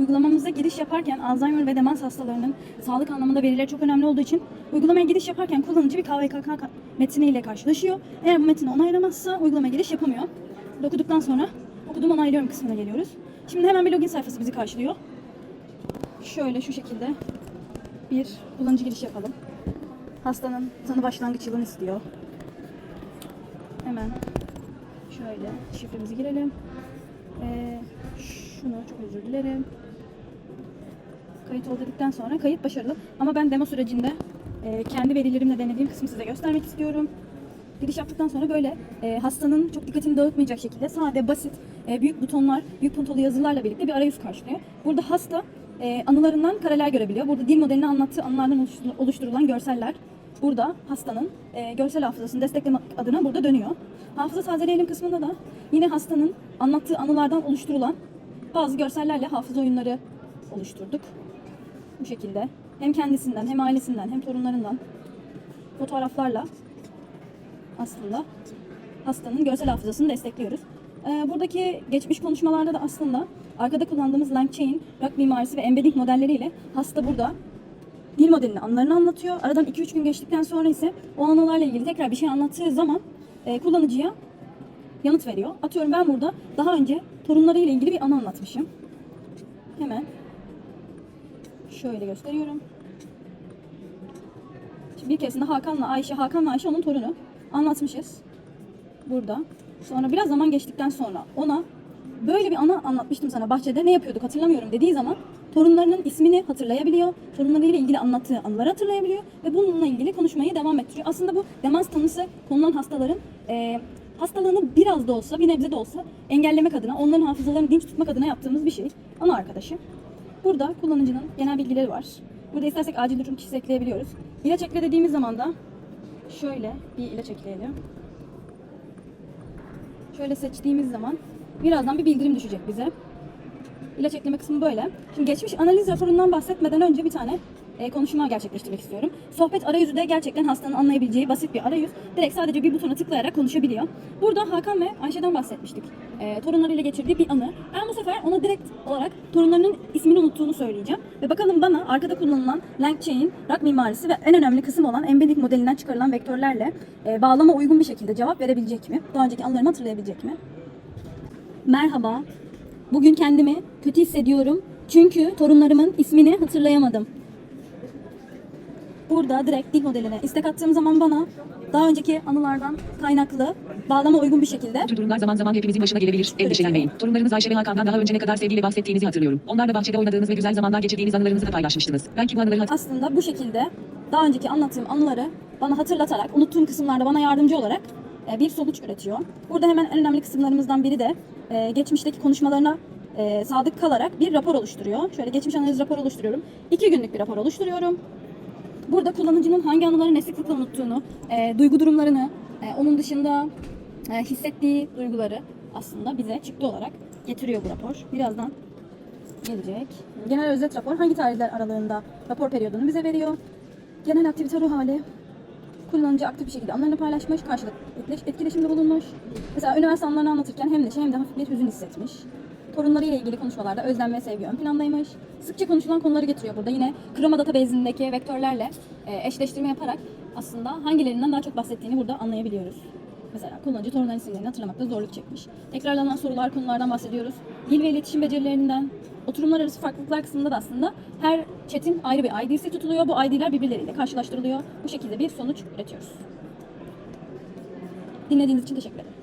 uygulamamıza giriş yaparken Alzheimer ve demans hastalarının sağlık anlamında verileri çok önemli olduğu için uygulamaya giriş yaparken kullanıcı bir KVKK metniyle karşılaşıyor. Eğer bu metni onaylamazsa uygulamaya giriş yapamıyor. Burada okuduktan sonra okudum onaylıyorum kısmına geliyoruz. Şimdi hemen bir login sayfası bizi karşılıyor. Şöyle şu şekilde bir kullanıcı giriş yapalım. Hastanın tanı başlangıç yılını istiyor. Hemen şöyle şifremizi girelim. Ee, şunu çok özür dilerim. Kayıt ol sonra kayıt başarılı. Ama ben demo sürecinde e, kendi verilerimle denediğim kısmı size göstermek istiyorum. Giriş yaptıktan sonra böyle e, hastanın çok dikkatini dağıtmayacak şekilde sade, basit, e, büyük butonlar, büyük puntolu yazılarla birlikte bir arayüz karşılıyor. Burada hasta e, anılarından kareler görebiliyor. Burada dil modelini anlattığı anılardan oluştur- oluşturulan görseller burada hastanın e, görsel hafızasını desteklemek adına burada dönüyor. Hafıza tazeleyelim kısmında da yine hastanın anlattığı anılardan oluşturulan bazı görsellerle hafıza oyunları oluşturduk. Bu şekilde hem kendisinden hem ailesinden hem torunlarından fotoğraflarla aslında hastanın görsel hafızasını destekliyoruz. Ee, buradaki geçmiş konuşmalarda da aslında arkada kullandığımız LangChain, Rock mimarisi ve embedding modelleriyle hasta burada dil modelini, anılarını anlatıyor. Aradan 2-3 gün geçtikten sonra ise o anılarla ilgili tekrar bir şey anlattığı zaman e, kullanıcıya yanıt veriyor. Atıyorum ben burada daha önce torunlarıyla ilgili bir anı anlatmışım. Hemen şöyle gösteriyorum. Şimdi bir keresinde Hakan'la Ayşe, Hakan'la Ayşe onun torunu anlatmışız. Burada. Sonra biraz zaman geçtikten sonra ona böyle bir ana anlatmıştım sana bahçede ne yapıyorduk hatırlamıyorum dediği zaman torunlarının ismini hatırlayabiliyor. Torunlarıyla ilgili anlattığı anıları hatırlayabiliyor ve bununla ilgili konuşmayı devam ettiriyor. Aslında bu demans tanısı konulan hastaların e, hastalığını biraz da olsa bir nebze de olsa engellemek adına onların hafızalarını dinç tutmak adına yaptığımız bir şey. Ana arkadaşı. Burada kullanıcının genel bilgileri var. Burada istersek acil durum kişisi ekleyebiliyoruz. İlaç ekle dediğimiz zaman da şöyle bir ilaç ekleyelim. Şöyle seçtiğimiz zaman birazdan bir bildirim düşecek bize. İlaç ekleme kısmı böyle. Şimdi geçmiş analiz raporundan bahsetmeden önce bir tane e, konuşma gerçekleştirmek istiyorum. Sohbet arayüzü de gerçekten hastanın anlayabileceği basit bir arayüz. Direkt sadece bir butona tıklayarak konuşabiliyor. Burada Hakan ve Ayşe'den bahsetmiştik. E, torunlarıyla geçirdiği bir anı. Ben bu sefer ona direkt olarak torunlarının ismini unuttuğunu söyleyeceğim. Ve bakalım bana arkada kullanılan LangChain, Rock mimarisi ve en önemli kısım olan embedding modelinden çıkarılan vektörlerle e, bağlama uygun bir şekilde cevap verebilecek mi? Daha önceki anılarımı hatırlayabilecek mi? Merhaba. Bugün kendimi kötü hissediyorum. Çünkü torunlarımın ismini hatırlayamadım. Burada direkt dil modeline istek attığım zaman bana daha önceki anılardan kaynaklı bağlama uygun bir şekilde Bu durumlar zaman zaman hepimizin başına gelebilir. Endişelenmeyin. Torunlarınız Ayşe ve Hakan'dan daha önce ne kadar sevgiyle bahsettiğinizi hatırlıyorum. Onlarla bahçede oynadığınız ve güzel zamanlar geçirdiğiniz anılarınızı da paylaşmıştınız. Belki bu anıları aslında bu şekilde daha önceki anlattığım anıları bana hatırlatarak, unuttuğum kısımlarda bana yardımcı olarak e, bir sonuç üretiyor. Burada hemen en önemli kısımlarımızdan biri de e, geçmişteki konuşmalarına e, sadık kalarak bir rapor oluşturuyor. Şöyle geçmiş analiz raporu oluşturuyorum. İki günlük bir rapor oluşturuyorum. Burada kullanıcının hangi anıları ne sıklıkla unuttuğunu, e, duygu durumlarını, e, onun dışında e, hissettiği duyguları aslında bize çıktı olarak getiriyor bu rapor. Birazdan gelecek. Genel özet rapor hangi tarihler aralığında rapor periyodunu bize veriyor. Genel aktivite ruh hali. Kullanıcı aktif bir şekilde anlarını paylaşmış, karşılıklı etkileş- etkileşimde bulunmuş. Mesela üniversite anılarını anlatırken hem neşe hem de hafif bir hüzün hissetmiş. Torunlarıyla ilgili konuşmalarda özlem ve sevgi ön plandaymış. Sıkça konuşulan konuları getiriyor burada. Yine Chroma database'indeki vektörlerle e, eşleştirme yaparak aslında hangilerinden daha çok bahsettiğini burada anlayabiliyoruz. Mesela kullanıcı torunların isimlerini hatırlamakta zorluk çekmiş. Tekrarlanan sorular, konulardan bahsediyoruz. Dil ve iletişim becerilerinden, oturumlar arası farklılıklar kısmında da aslında her chat'in ayrı bir ID'si tutuluyor. Bu ID'ler birbirleriyle karşılaştırılıyor. Bu şekilde bir sonuç üretiyoruz. Dinlediğiniz için teşekkür ederim.